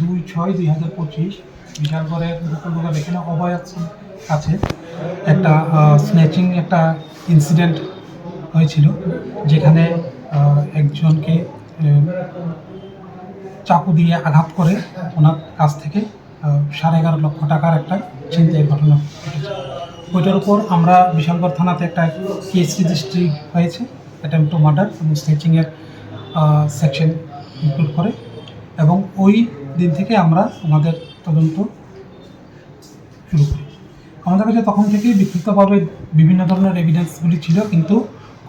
দুই ছয় দুই হাজার পঁচিশ, বিশালগড়ের এখানে অভয়ার কাছে একটা স্ন্যাচিং একটা ইনসিডেন্ট হয়েছিল, যেখানে একজনকে চাকু দিয়ে আঘাত করে ওনার কাছ থেকে সাড়ে এগারো লক্ষ টাকার একটা ছিনতাইয়ের ঘটনা ঘটেছে। ওইটার উপর আমরা বিশালগড় থানাতে একটা কেস রেজিস্ট্রি হয়েছে অ্যাটেম্প টু মার্ডার এবং স্নেচিংয়ের সেকশন ইনক্লুড করে। এবং ওই দিন থেকে আমরা আমাদের তদন্ত শুরু করি। আমাদের কাছে তখন থেকেই বিক্ষিপ্তভাবে বিভিন্ন ধরনের এভিডেন্সগুলি ছিল, কিন্তু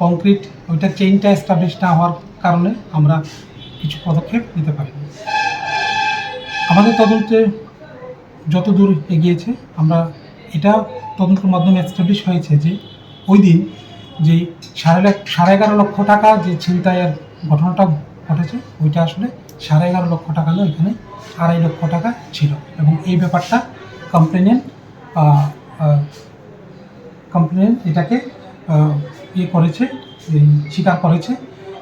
কংক্রিট ওইটা চেইনটা এস্টাবলিশ না হওয়ার কারণে আমরা কিছু পদক্ষেপ নিতে পারি আমাদের তদন্তে যত দূর এগিয়েছে, আমরা এটা তদন্তের মাধ্যমে এস্টাবলিশ হয়েছে যে ওই দিন যে সাড়ে সাড়ে এগারো লক্ষ টাকা যে ছিনতাইয়ের ঘটনাটা ঘটেছে, ওইটা আসলে সাড়ে এগারো লক্ষ টাকা নয় এখানে, আড়াই লক্ষ টাকা ছিল। এবং এই ব্যাপারটা কমপ্লেনেন্ট কমপ্লেনেন্ট এটাকে ইয়ে করেছে স্বীকার করেছে।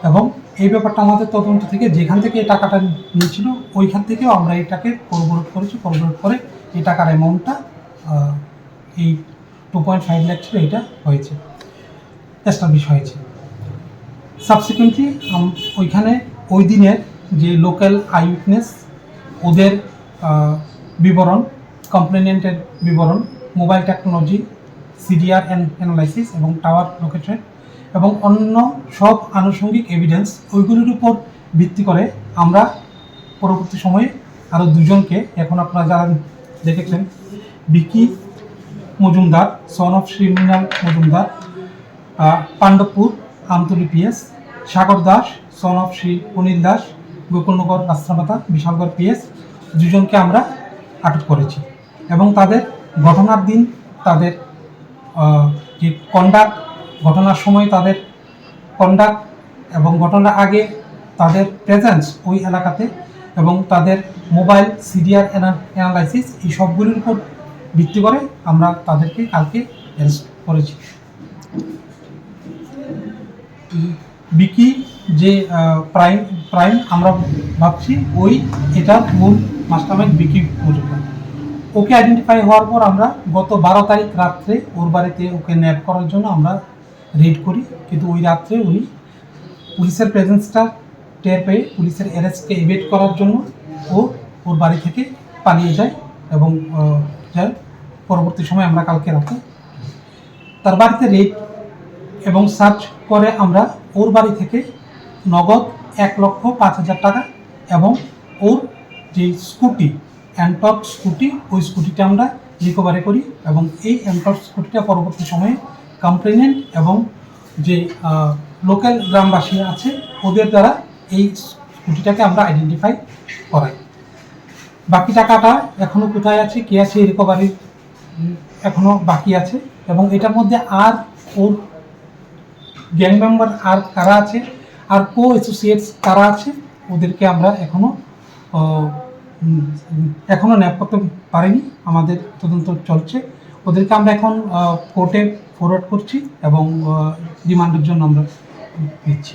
এবং এই ব্যাপারটা আমাদের তদন্ত থেকে যেখান থেকে এই টাকাটা নিয়েছিল, ওইখান থেকেও আমরা এটাকে করবোরেট করেছি করবোরেট করে এই টাকার অ্যামাউন্টটা এই টু পয়েন্ট ফাইভ ল্যাক ছিল এটা হয়েছে এস্টাবলিশ হয়েছে। সাবসিকুয়েন্টলি ওইখানে ওই দিনের যে লোকাল আই উইটনেস ওদের বিবরণ কমপ্লেনেন্টের বিবরণ মোবাইল টেকনোলজি সিডিআর অ্যানালাইসিস এবং টাওয়ার লোকেশন এবং অন্য সব আনুষঙ্গিক এভিডেন্স ওইগুলির উপর ভিত্তি করে আমরা পরবর্তী সময়ে আরও দুজনকে, এখন আপনারা যারা দেখেছেন Bicky Majumdar son of Shri Mrinal Majumdar Pandabpur, Amtali PS Sagar Das son of Shri Anil Das Gokulnagar Rastamata Bishalgarh PS দুজনকে আমরা আটক করেছি এবং তাদের ঘটনার দিন তাদের যে কন্ডাক্ট ঘটনার সময় তাদের কন্ডাক্ট এবং ঘটনার আগে তাদের প্রেজেন্স ওই এলাকাতে এবং তাদের মোবাইল সিডিআর অ্যানালাইসিস এই সবগুলির উপর ভিত্তি করে আমরা তাদেরকে কালকে অ্যারেস্ট করেছি। বিকি যে প্রাইম প্রাইম আমরা ভাবছি ওই এটা মূল মাস্টারমাইন্ড বিকি মজুমদার ওকে আইডেন্টিফাই হওয়ার পর আমরা গত বারো তারিখ রাত্রে ওর বাড়িতে ওকে ন্যাপ করার জন্য আমরা রেড করি। কিন্তু ওই রাত্রে উনি পুলিশের প্রেজেন্সটা টের পেয়ে পুলিশের অ্যারেস্টকে এভেট করার জন্য ও ওর বাড়ি থেকে পালিয়ে যায় এবং যায়। পরবর্তী সময় আমরা কালকে রাতে তার বাড়িতে রেড এবং সার্চ করে আমরা ওর বাড়ি থেকে নগদ এক লক্ষ পাঁচ হাজার টাকা এবং ওর যে স্কুটি অ্যান্টক স্কুটি, ওই স্কুটিটা আমরা রিকভারি করি এবং এই অ্যান্টক স্কুটিটা পরবর্তী সময়ে কমপ্লেনেন্ট এবং যে লোকাল গ্রামবাসী আছে, ওদের দ্বারা এই স্কুটিটাকে আমরা আইডেন্টিফাই করাই। বাকি টাকাটা এখনও কোথায় আছে, কে আছে রিকভারি এখনও বাকি আছে এবং এটার মধ্যে আর ওর গ্যাং মেম্বার আর কারা আছে আর কো অ্যাসোসিয়েটস কারা আছে, ওদেরকে আমরা এখনও এখনও ন্যাপ করতে পারিনি, আমাদের তদন্ত চলছে। ওদেরকে আমরা এখন কোর্টে ফরওয়ার্ড করছি এবং রিমান্ডের জন্য আমরা দিচ্ছি।